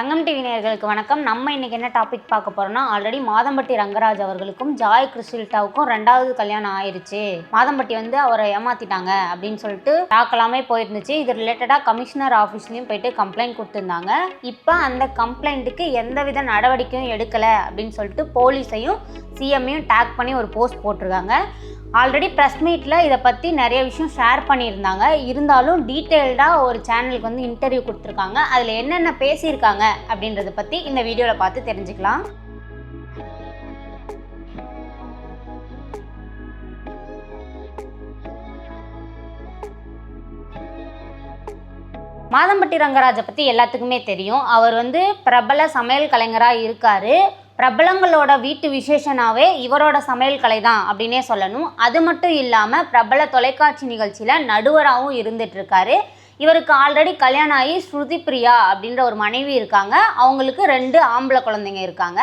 தங்கம் TV நேயர்களுக்கு வணக்கம். நம்ம இன்றைக்கி என்ன டாபிக் பார்க்க போகிறோம்னா ஆல்ரெடி மாதம்பட்டி ரங்கராஜ் அவர்களுக்கும் ஜாய் கிறிஸ்டில்டாவுக்கும் ரெண்டாவது கல்யாணம் ஆயிருச்சு. மாதம்பட்டி வந்து அவரை ஏமாத்திட்டாங்க அப்படின்னு சொல்லிட்டு டாக்கலாமே போயிருந்துச்சு. இது ரிலேட்டடாக கமிஷனர் ஆஃபீஸ்லேயும் போயிட்டு கம்ப்ளைண்ட் கொடுத்துருந்தாங்க. இப்போ அந்த கம்ப்ளைண்ட்டுக்கு எந்தவித நடவடிக்கையும் எடுக்கலை அப்படின்னு சொல்லிட்டு போலீஸையும் சிஎம்மையும் டேக் பண்ணி ஒரு போஸ்ட் போட்டிருக்காங்க. ஆல்ரெடி ப்ரெஸ் மீட்டில் இதை பற்றி நிறைய விஷயம் ஷேர் பண்ணியிருந்தாங்க. இருந்தாலும் டீட்டெயில்டாக ஒரு சேனலுக்கு வந்து இன்டர்வியூ கொடுத்துருக்காங்க. அதில் என்னென்ன பேசியிருக்காங்க அப்படின்றத பற்றி இந்த வீடியோவில் பார்த்து தெரிஞ்சுக்கலாம். மாதம்பட்டி ரங்கராஜை பற்றி எல்லாத்துக்குமே தெரியும். அவர் வந்து பிரபல சமையல் கலைஞராக இருக்கார். பிரபலங்களோட வீட்டு விசேஷனாவே இவரோட சமையல் கலை தான் அப்படின்னே சொல்லணும். அது மட்டும் இல்லாமல் பிரபல தொலைக்காட்சி நிகழ்ச்சியில் நடுவராகவும் இருந்துட்டு இருக்காரு இவருக்கு ஆல்ரெடி கல்யாணம் ஆகி ஸ்ருதி பிரியா அப்படின்ற ஒரு மனைவி இருக்காங்க. அவங்களுக்கு ரெண்டு ஆம்பளை குழந்தைங்க இருக்காங்க.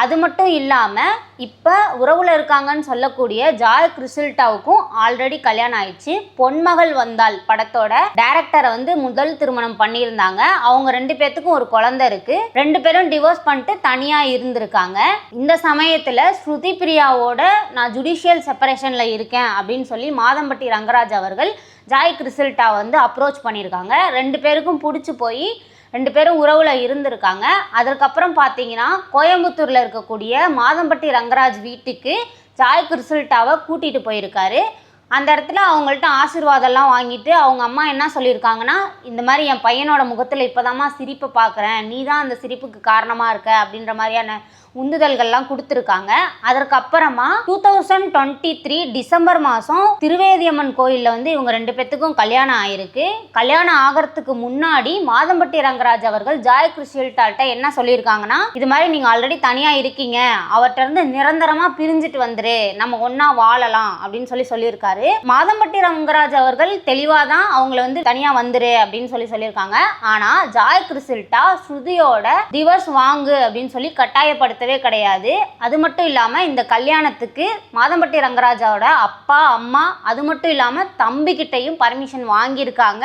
அது மட்டும் இல்லாமல் இப்போ உறவில் இருக்காங்கன்னு சொல்லக்கூடிய ஜாய் கிறிசில்டாவுக்கும் ஆல்ரெடி கல்யாணம் ஆயிடுச்சு. பொன்மகள் வந்தால் படத்தோட டைரக்டரை வந்து முதல் திருமணம் பண்ணியிருந்தாங்க. அவங்க ரெண்டு பேர்த்துக்கும் ஒரு குழந்தை இருக்கு. ரெண்டு பேரும் டிவோர்ஸ் பண்ணிட்டு தனியாக இருந்திருக்காங்க. இந்த சமயத்தில் ஸ்ருதி பிரியாவோட நான் ஜுடிஷியல் செப்பரேஷனில் இருக்கேன் அப்படின்னு சொல்லி மாதம்பட்டி ரங்கராஜ் அவர்கள் ஜாய் கிறிசில்டா வந்து அப்ரோச் பண்ணியிருக்காங்க. ரெண்டு பேருக்கும் பிடிச்சி போய் ரெண்டு பேரும் உறவில் இருந்திருக்காங்க. அதற்கப்புறம் பார்த்தீங்கன்னா கோயம்புத்தூரில் இருக்கக்கூடிய மாதம்பட்டி ரங்கராஜ் வீட்டுக்கு ஜாய் கிறிசில்டாவை கூட்டிகிட்டு போயிருக்காரு. அந்த இடத்துல அவங்கள்ட்ட ஆசீர்வாதம்லாம் வாங்கிட்டு அவங்க அம்மா என்ன சொல்லியிருக்காங்கன்னா இந்த மாதிரி என் பையனோட முகத்தில் இப்போதாம்மா சிரிப்பை பார்க்குறேன் நீ தான் அந்த சிரிப்புக்கு காரணமாக இருக்க அப்படின்ற மாதிரியான உந்துதல்கள்லாம் கொடுத்துருக்காங்க. அதற்கப்புறமா two thousand twenty three December மாதம் திருவேதியம்மன் கோயிலில் வந்து இவங்க ரெண்டு பேத்துக்கும் கல்யாணம் ஆயிருக்கு. கல்யாணம் ஆகிறதுக்கு முன்னாடி மாதம்பட்டி ரங்கராஜ் அவர்கள் ஜாய் கிறிஸ்டியல்டால்ட்ட என்ன சொல்லியிருக்காங்கன்னா இது மாதிரி நீங்கள் ஆல்ரெடி தனியாக இருக்கீங்க. அவர்கிட்ட இருந்து நிரந்தரமாக பிரிஞ்சுட்டு வந்துரு. நம்ம ஒன்றா வாழலாம் அப்படின்னு சொல்லி சொல்லியிருக்காரு. மாதம்பட்டி ரங்கராஜ் அவர்கள் தெளிவாக தான் அவங்கள வந்து தனியாக வந்துரு அப்படின்னு சொல்லி சொல்லியிருக்காங்க. ஆனால் ஜாய் கிறிஸ்டில்டா ஸ்ருதியோட டிவர்ஸ் வாங்கு அப்படின்னு சொல்லி கட்டாயப்படுத்த நடத்தவே கிடையாது. அது மட்டும் இல்லாமல் இந்த கல்யாணத்துக்கு மாதம்பட்டி ரங்கராஜாவோட அப்பா அம்மா அது மட்டும் இல்லாமல் தம்பிக்கிட்டையும் பர்மிஷன் வாங்கியிருக்காங்க.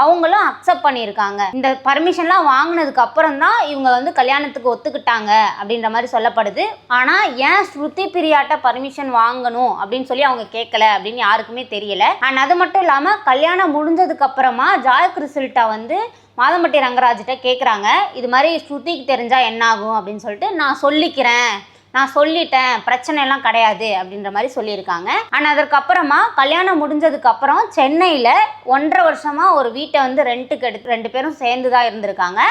அவங்களும் அக்செப்ட் பண்ணியிருக்காங்க. இந்த பர்மிஷன்லாம் வாங்கினதுக்கு அப்புறம் தான் இவங்க வந்து கல்யாணத்துக்கு ஒத்துக்கிட்டாங்க அப்படின்ற மாதிரி சொல்லப்படுது. ஆனால் ஏன் ஸ்ருதி பிரியாட்ட பர்மிஷன் வாங்கணும் அப்படின்னு சொல்லி அவங்க கேட்கல அப்படின்னு யாருக்குமே தெரியல. அண்ட் அது மட்டும் இல்லாமல் கல்யாணம் முடிஞ்சதுக்கு அப்புறமா ஜாய் கிறிசல்ட்டா வந்து மாதம்பட்டி ரங்கராஜிட்ட கேட்குறாங்க இது மாதிரி ஸ்ருதிக்கு தெரிஞ்சால் என்ன ஆகும் அப்படின்னு சொல்லிட்டு நான் சொல்லிக்கிறேன். நான் சொல்லிட்டேன் பிரச்சனை எல்லாம் கிடையாது அப்படின்ற மாதிரி சொல்லியிருக்காங்க. ஆனால் அதற்கப்புறமா கல்யாணம் முடிஞ்சதுக்கு அப்புறம் சென்னையில் ஒன்றரை வருஷமாக ஒரு வீட்டை வந்து ரெண்ட்டுக்கு எடுத்து ரெண்டு பேரும் சேர்ந்து தான் இருந்திருக்காங்க.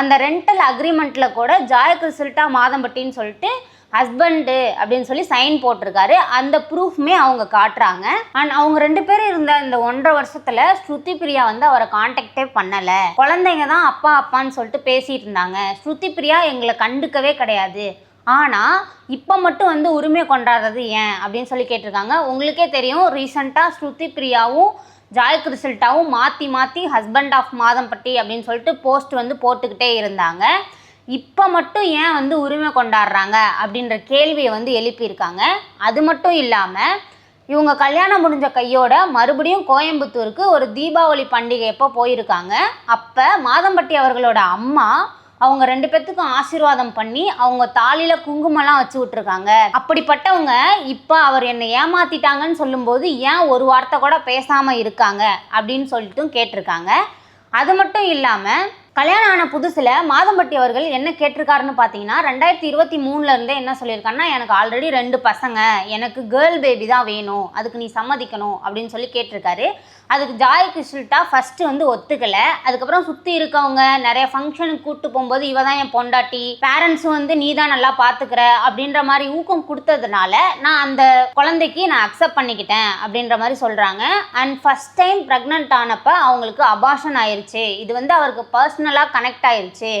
அந்த ரெண்டல் அக்ரிமெண்ட்டில் கூட ஜாய் கிறிசில்ட்டா மாதம்பட்டின்னு சொல்லிட்டு ஹஸ்பண்டு அப்படின்னு சொல்லி சைன் போட்டிருக்காரு. அந்த ப்ரூஃப்மே அவங்க காட்டுறாங்க. அண்ட் அவங்க ரெண்டு பேரும் இருந்த இந்த ஒன்றரை வருஷத்துல ஸ்ருதி பிரியா வந்து அவரை காண்டாக்டே பண்ணல. குழந்தைங்க தான் அப்பா அப்பான்னு சொல்லிட்டு பேசிட்டு இருந்தாங்க. ஸ்ருதி பிரியா எங்களை கண்டுக்கவே கிடையாது. ஆனால் இப்போ மட்டும் வந்து உரிமை கொண்டாடுறது ஏன்? அப்படின்னு சொல்லி கேட்டிருக்காங்க. உங்களுக்கே தெரியும் ரீசண்டாக ஸ்ருதி பிரியாவும் ஜாய் கிறிசல்ட்டாவும் மாற்றி மாற்றி ஹஸ்பண்ட் ஆஃப் மாதம்பட்டி அப்படின்னு சொல்லிட்டு போஸ்ட் வந்து போட்டுக்கிட்டே இருந்தாங்க. இப்போ மட்டும் ஏன் வந்து உரிமை கொண்டாடுறாங்க? அப்படின்ற கேள்வியை வந்து எழுப்பியிருக்காங்க. அது மட்டும் இல்லாமல் இவங்க கல்யாணம் முடிஞ்ச கையோட மறுபடியும் கோயம்புத்தூருக்கு ஒரு தீபாவளி பண்டிகை எப்போ போயிருக்காங்க? அப்போ மாதம்பட்டி அவர்களோட அம்மா அவங்க ரெண்டு பேர்த்துக்கும் ஆசீர்வாதம் பண்ணி அவங்க தாலியில குங்குமம்லாம் வச்சு விட்டுருக்காங்க. அப்படிப்பட்டவங்க இப்போ அவர் என்னை ஏமாத்திட்டாங்கன்னு சொல்லும்போது ஏன் ஒரு வார்த்தை கூட பேசாமல் இருக்காங்க? அப்படின்னு சொல்லிட்டும் கேட்டிருக்காங்க. அது மட்டும் இல்லாமல் கல்யாணம் ஆன புதுசில் மாதம்பட்டி அவர்கள் என்ன கேட்டிருக்காருன்னு பார்த்தீங்கன்னா ரெண்டாயிரத்தி இருபத்தி மூணுலேருந்தே என்ன சொல்லியிருக்காருன்னா எனக்கு ஆல்ரெடி ரெண்டு பசங்க எனக்கு கேர்ள் பேபி தான் வேணும் அதுக்கு நீ சம்மதிக்கணும் அப்படின்னு சொல்லி கேட்டிருக்காரு. அதுக்கு ஜாய் கிருஷ்ணா ஃபஸ்ட்டு வந்து ஒத்துக்கலை. அதுக்கப்புறம் சுற்றி இருக்கவங்க நிறைய ஃபங்க்ஷனுக்கு கூப்பிட்டு போகும்போது இவ தான் என் பொண்டாட்டி பேரண்ட்ஸும் வந்து நீ தான் நல்லா பார்த்துக்கிற அப்படின்ற மாதிரி ஊக்கம் கொடுத்ததுனால நான் அந்த குழந்தைக்கு நான் அக்செப்ட் பண்ணிக்கிட்டேன் அப்படின்ற மாதிரி சொல்கிறாங்க அண்ட் ஃபர்ஸ்ட் டைம் ப்ரெக்னென்ட் ஆனப்போ அவங்களுக்கு அபாஷன் ஆயிடுச்சு இது வந்து அவருக்கு பர்சனலாக கனெக்ட் ஆயிடுச்சு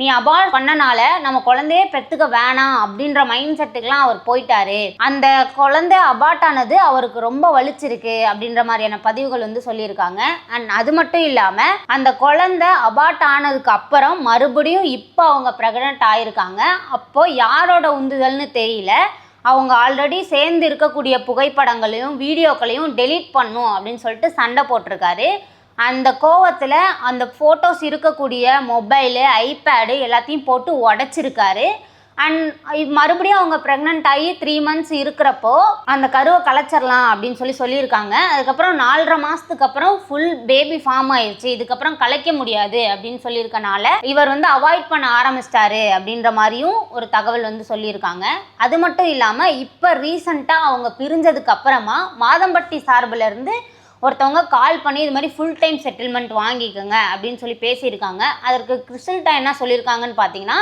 நீ அபார்ட் பண்ணனால நம்ம குழந்தையே பெற்றுக்க வேணாம் அப்படின்ற மைண்ட் செட்டுக்கெலாம் அவர் போயிட்டாரு. அந்த குழந்தை அபார்ட் ஆனது அவருக்கு ரொம்ப வலிச்சிருக்கு அப்படின்ற மாதிரியான பதிவுகள் வந்து சொல்லியிருக்காங்க. அண்ட் அது மட்டும் இல்லாமல் அந்த குழந்தை அபார்ட் ஆனதுக்கு அப்புறம் மறுபடியும் இப்போ அவங்க ப்ரெக்னென்ட் ஆயிருக்காங்க. அப்போ யாரோட உந்துதல்னு தெரியல. அவங்க ஆல்ரெடி சேர்ந்து இருக்கக்கூடிய புகைப்படங்களையும் வீடியோக்களையும் டெலீட் பண்ணும் அப்படின்னு சொல்லிட்டு சண்டை போட்டிருக்காரு. அந்த கோவத்தில் அந்த ஃபோட்டோஸ் இருக்கக்கூடிய மொபைலு ஐபேடு எல்லாத்தையும் போட்டு உடச்சிருக்காரு. அண்ட் மறுபடியும் அவங்க ப்ரெக்னென்ட் ஆகி த்ரீ மந்த்ஸ் இருக்கிறப்போ அந்த கருவை கலைச்சிடலாம் அப்படின்னு சொல்லி சொல்லியிருக்காங்க. அதுக்கப்புறம் நாலரை மாதத்துக்கு அப்புறம் ஃபுல் பேபி ஃபார்ம் ஆயிடுச்சு இதுக்கப்புறம் கலைக்க முடியாது அப்படின்னு சொல்லியிருக்கனால இவர் வந்து அவாய்ட் பண்ண ஆரம்பிச்சிட்டாரு அப்படின்ற மாதிரியும் ஒரு தகவல் வந்து சொல்லியிருக்காங்க. அது மட்டும் இல்லாமல் இப்போ ரீசண்டாக அவங்க பிரிஞ்சதுக்கு அப்புறமா மாதம்பட்டி சார்புல இருந்து ஒருத்தவங்க கால் பண்ணி இது மாதிரி ஃபுல் டைம் செட்டில்மெண்ட் வாங்கிக்கோங்க அப்படின்னு சொல்லி பேசியிருக்காங்க. அதற்கு கிறிஸ்டல்டா என்ன சொல்லியிருக்காங்கன்னு பார்த்தீங்கன்னா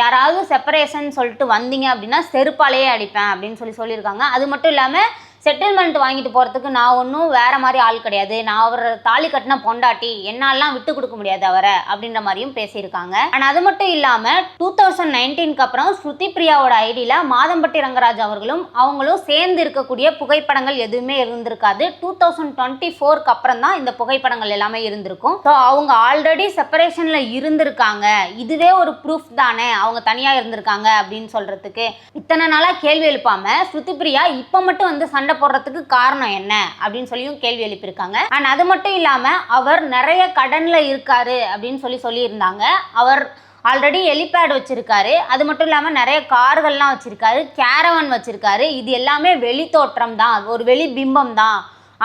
யாராவது செப்பரேஷன் சொல்லிட்டு வந்தீங்க அப்படின்னா செருப்பாலேயே அடிப்பேன் அப்படின்னு சொல்லி சொல்லியிருக்காங்க. அது மட்டும் இல்லாமல் செட்டில்மெண்ட் வாங்கிட்டு போகிறதுக்கு நான் ஒன்றும் வேற மாதிரி ஆள் கிடையாது. நான் அவர் தாலி கட்டின பொண்டாட்டி என்னாலாம் விட்டு கொடுக்க முடியாது அவரை அப்படின்ற மாதிரியும் பேசியிருக்காங்க. அண்ட் அது மட்டும் இல்லாமல் டூ தௌசண்ட் நைன்டீனுக்கு அப்புறம் ஸ்ருதி பிரியாவோட ஐடியில் மாதம்பட்டி ரங்கராஜ் அவர்களும் அவங்களும் சேர்ந்து இருக்கக்கூடிய புகைப்படங்கள் எதுவுமே இருந்திருக்காது. டூ தௌசண்ட் டுவெண்ட்டி ஃபோருக்கு அப்புறம் தான் இந்த புகைப்படங்கள் எல்லாமே இருந்திருக்கும். ஸோ அவங்க ஆல்ரெடி செப்பரேஷனில் இருந்திருக்காங்க. இதுவே ஒரு ப்ரூஃப் தானே. அவங்க தனியாக இருந்திருக்காங்க அப்படின்னு சொல்கிறதுக்கு இத்தனை நாளாக கேள்வி எழுப்பாமல் ஸ்ருதி பிரியா இப்போ மட்டும் வந்து சண்டை போடுறதுக்கு காரணம் என்ன அப்படின்னு சொல்லியும் கேள்வி எழுப்பியிருக்காங்க. அண்ட் அது மட்டும் இல்லாமல் அவர் நிறைய கடனில் இருக்காரு அப்படின்னு சொல்லி சொல்லியிருந்தாங்க. அவர் ஆல்ரெடி ஹெலிபேட் வச்சிருக்காரு. அது மட்டும் இல்லாமல் நிறைய கார்கள்லாம் வச்சிருக்காரு. கேரவன் வச்சிருக்காரு. இது எல்லாமே வெளி தோற்றம் தான். ஒரு வெளி பிம்பம் தான்.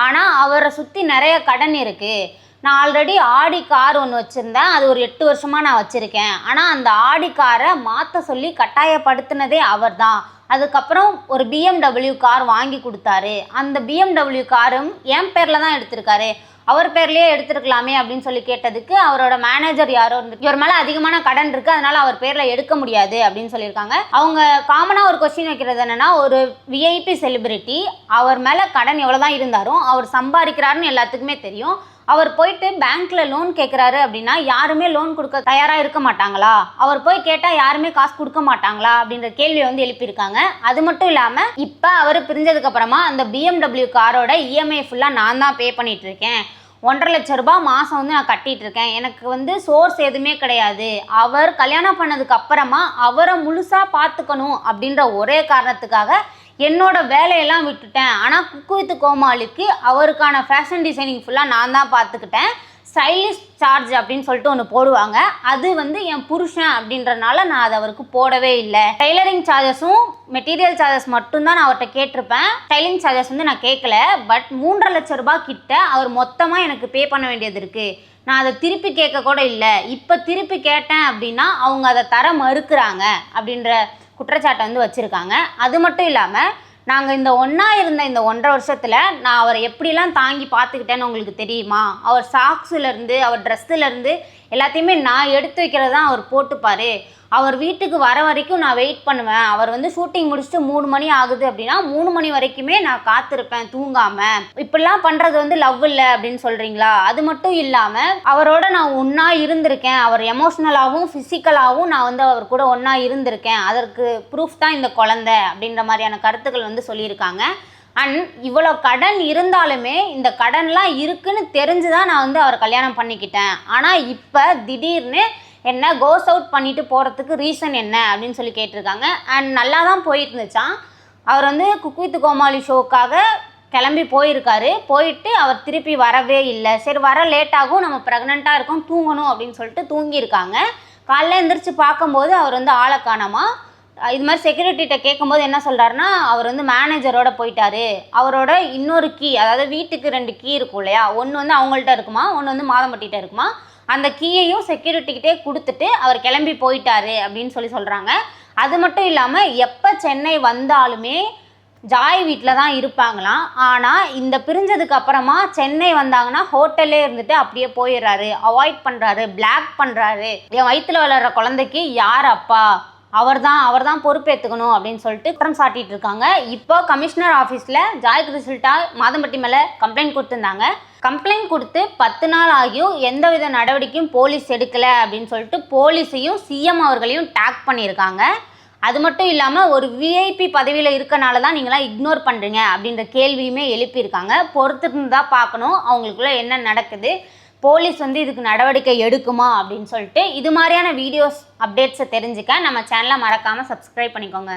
ஆனால் அவரை சுற்றி நிறைய கடன் இருக்குது நான் ஆல்ரெடி ஆடி கார் ஒன்று வச்சுருந்தேன். அது ஒரு எட்டு வருஷமாக நான் வச்சுருக்கேன். ஆனால் அந்த ஆடி காரை மாற்ற சொல்லி கட்டாயப்படுத்தினதே அவர் தான். அதுக்கப்புறம் ஒரு பிஎம்டபிள்யூ கார் வாங்கி கொடுத்தாரு. அந்த பிஎம்டபிள்யூ காரும் என் பேரில் தான் எடுத்திருக்காரு. அவர் பேர்லேயே எடுத்துருக்கலாமே அப்படின்னு சொல்லி கேட்டதுக்கு அவரோட மேனேஜர் யாரோ இருந்து இவர் மேலே அதிகமான கடன் இருக்கு அதனால அவர் பேரில் எடுக்க முடியாது அப்படின்னு சொல்லியிருக்காங்க. அவங்க காமனாக ஒரு கொஸ்டின் வைக்கிறது என்னென்னா ஒரு விஐபி செலிபிரிட்டி அவர் மேலே கடன் எவ்வளோ தான் இருந்தாலும் அவர் சம்பாதிக்கிறாருன்னு எல்லாத்துக்குமே தெரியும். அவர் போயிட்டு பேங்க்ல லோன் கேட்குறாரு அப்படின்னா யாருமே லோன் கொடுக்க தயாராக இருக்க மாட்டாங்களா? அவர் போய் கேட்டால் யாருமே காசு கொடுக்க மாட்டாங்களா? அப்படின்ற கேள்வியை வந்து எழுப்பியிருக்காங்க. அது மட்டும் இல்லாமல் இப்போ அவர் பிரிஞ்சதுக்கு அப்புறமா அந்த பிஎம்டபிள்யூ காரோட இஎம்ஐ ஃபுல்லாக நான் தான் பே பண்ணிட்டு இருக்கேன். ஒன்றரை லட்ச ரூபாய் மாதம் வந்து நான் கட்டிட்டு இருக்கேன். எனக்கு வந்து சோர்ஸ் எதுவுமே கிடையாது. அவர் கல்யாணம் பண்ணதுக்கு அப்புறமா அவரை முழுசாக பார்த்துக்கணும் அப்படின்ற ஒரே காரணத்துக்காக என்னோட வேலையெல்லாம் விட்டுட்டேன். ஆனால் குக்கு வித் கோமாளிக்கு அவருக்கான ஃபேஷன் டிசைனிங் ஃபுல்லாக நான் தான் பார்த்துக்கிட்டேன் ஸ்டைலிஷ் சார்ஜ் அப்படின்னு சொல்லிட்டு ஒன்று போடுவாங்க. அது வந்து என் புருஷன் அப்படின்றனால நான் அதை அவருக்கு போடவே இல்லை. டைலரிங் சார்ஜஸும் மெட்டீரியல் சார்ஜஸ் மட்டும்தான் நான் அவர்கிட்ட கேட்டிருப்பேன். ஸ்டைலிங் சார்ஜஸ் வந்து நான் கேட்கல. பட் மூன்றரை லட்ச ரூபாய் கிட்ட அவர் மொத்தமாக எனக்கு பே பண்ண வேண்டியது இருக்குது நான் அதை திருப்பி கேட்க கூட இல்லை. இப்போ திருப்பி கேட்டேன் அப்படின்னா அவங்க அதை தர மறுக்கிறாங்க அப்படின்ற குற்றச்சாட்டை வந்து வச்சுருக்காங்க. அது மட்டும் இல்லாமல் நாங்கள் இந்த ஒன்றா இருந்த இந்த ஒன்றரை வருஷத்தில் நான் அவரை எப்படிலாம் தாங்கி பார்த்துக்கிட்டேன்னு உங்களுக்கு தெரியுமா? அவர் சாக்ஸுலேருந்து அவர் ட்ரெஸ்ஸுலேருந்து எல்லாத்தையுமே நான் எடுத்து வைக்கிறது தான் அவர் போட்டுப்பார். அவர் வீட்டுக்கு வர வரைக்கும் நான் வெயிட் பண்ணுவேன். அவர் வந்து ஷூட்டிங் முடிச்சுட்டு மூணு மணி ஆகுது அப்படின்னா மூணு மணி வரைக்குமே நான் காத்திருப்பேன் தூங்காமல் இப்படிலாம் பண்ணுறது வந்து லவ் இல்லை அப்படின்னு சொல்கிறீங்களா அது மட்டும் இல்லாமல் அவரோட நான் ஒன்றா இருந்திருக்கேன். அவர் எமோஷ்னலாகவும் ஃபிசிக்கலாகவும் நான் வந்து அவர் கூட ஒன்றா இருந்திருக்கேன். அதற்கு ப்ரூஃப் தான் இந்த குழந்தை அப்படின்ற மாதிரியான கருத்துக்கள் வந்து சொல்லியிருக்காங்க. அண்ட் இவ்வளோ கடன் இருந்தாலுமே இந்த கடன்லாம் இருக்குன்னு தெரிஞ்சு தான் நான் வந்து அவர் கல்யாணம் பண்ணிக்கிட்டேன். ஆனால் இப்போ திடீர்னு என்ன கோஸ் அவுட் பண்ணிட்டு போகிறதுக்கு ரீசன் என்ன அப்படின்னு சொல்லி கேட்டிருக்காங்க. அண்ட் நல்லா தான் போயிருந்துச்சான் அவர் வந்து குக் வித் கோமாளி ஷோக்காக கிளம்பி போயிருக்காரு. போயிட்டு அவர் திருப்பி வரவே இல்லை. சரி வர லேட் ஆகும். நம்ம ப்ரெக்னெண்ட்டாக இருக்கோம். தூங்கணும் அப்படின்னு சொல்லிட்டு தூங்கியிருக்காங்க. காலைல எந்திரிச்சு பார்க்கும்போது அவர் வந்து ஆளை காணாமா? இது மாதிரி செக்யூரிட்டிகிட்ட கேட்கும்போது என்ன சொல்கிறாருன்னா அவர் வந்து மேனேஜரோட போயிட்டாரு. அவரோட இன்னொரு கீ அதாவது வீட்டுக்கு ரெண்டு கீ இருக்கும் இல்லையா? ஒன்று வந்து அவங்கள்ட்ட இருக்குமா? ஒன்று வந்து மாதம்பட்டிகிட்ட இருக்குமா? அந்த கீயையும் செக்யூரிட்டிக்கிட்டே கொடுத்துட்டு அவர் கிளம்பி போயிட்டாரு அப்படின்னு சொல்லி சொல்கிறாங்க அது மட்டும் இல்லாமல் எப்போ சென்னை வந்தாலுமே ஜாய் வீட்டில் தான் இருப்பாங்களாம். ஆனால் இந்த பிரிஞ்சதுக்கு அப்புறமா சென்னை வந்தாங்கன்னா ஹோட்டல்லே இருந்துட்டு அப்படியே போயிடுறாரு. அவாய்ட் பண்ணுறாரு பிளாக் பண்ணுறாரு என் வயிற்றில் வளர்கிற குழந்தைக்கு யார் அப்பா? அவர் தான் அவர் தான் பொறுப்பேற்றுக்கணும் அப்படின்னு சொல்லிட்டு குற்றம் சாட்டிட்டு இருக்காங்க இப்போ கமிஷனர் ஆஃபீஸில் ஜாய் கிறிஸ்டா மாதம்பட்டி மேலே கம்ப்ளைண்ட் கொடுத்துருந்தாங்க. கம்ப்ளைண்ட் கொடுத்து பத்து நாள் ஆகியும் எந்தவித நடவடிக்கையும் போலீஸ் எடுக்கலை அப்படின்னு சொல்லிட்டு போலீஸையும் சிஎம் அவர்களையும் டேக் பண்ணியிருக்காங்க. அது மட்டும் இல்லாமல் ஒரு விஐபி பதவியில் இருக்கனால தான் நீங்களாம் இக்னோர் பண்ணுறீங்க அப்படின்ற கேள்வியுமே எழுப்பியிருக்காங்க. பொறுத்திருந்து தான் பார்க்கணும். அவங்களுக்குள்ள என்ன நடக்குது? போலீஸ் வந்து இதுக்கு நடவடிக்கை எடுக்குமா அப்படின்னு சொல்லிட்டு இது மாதிரியான வீடியோஸ் அப்டேட்ஸை தெரிஞ்சுக்க நம்ம சேனலை மறக்காமல் சப்ஸ்கிரைப் பண்ணிக்கோங்க.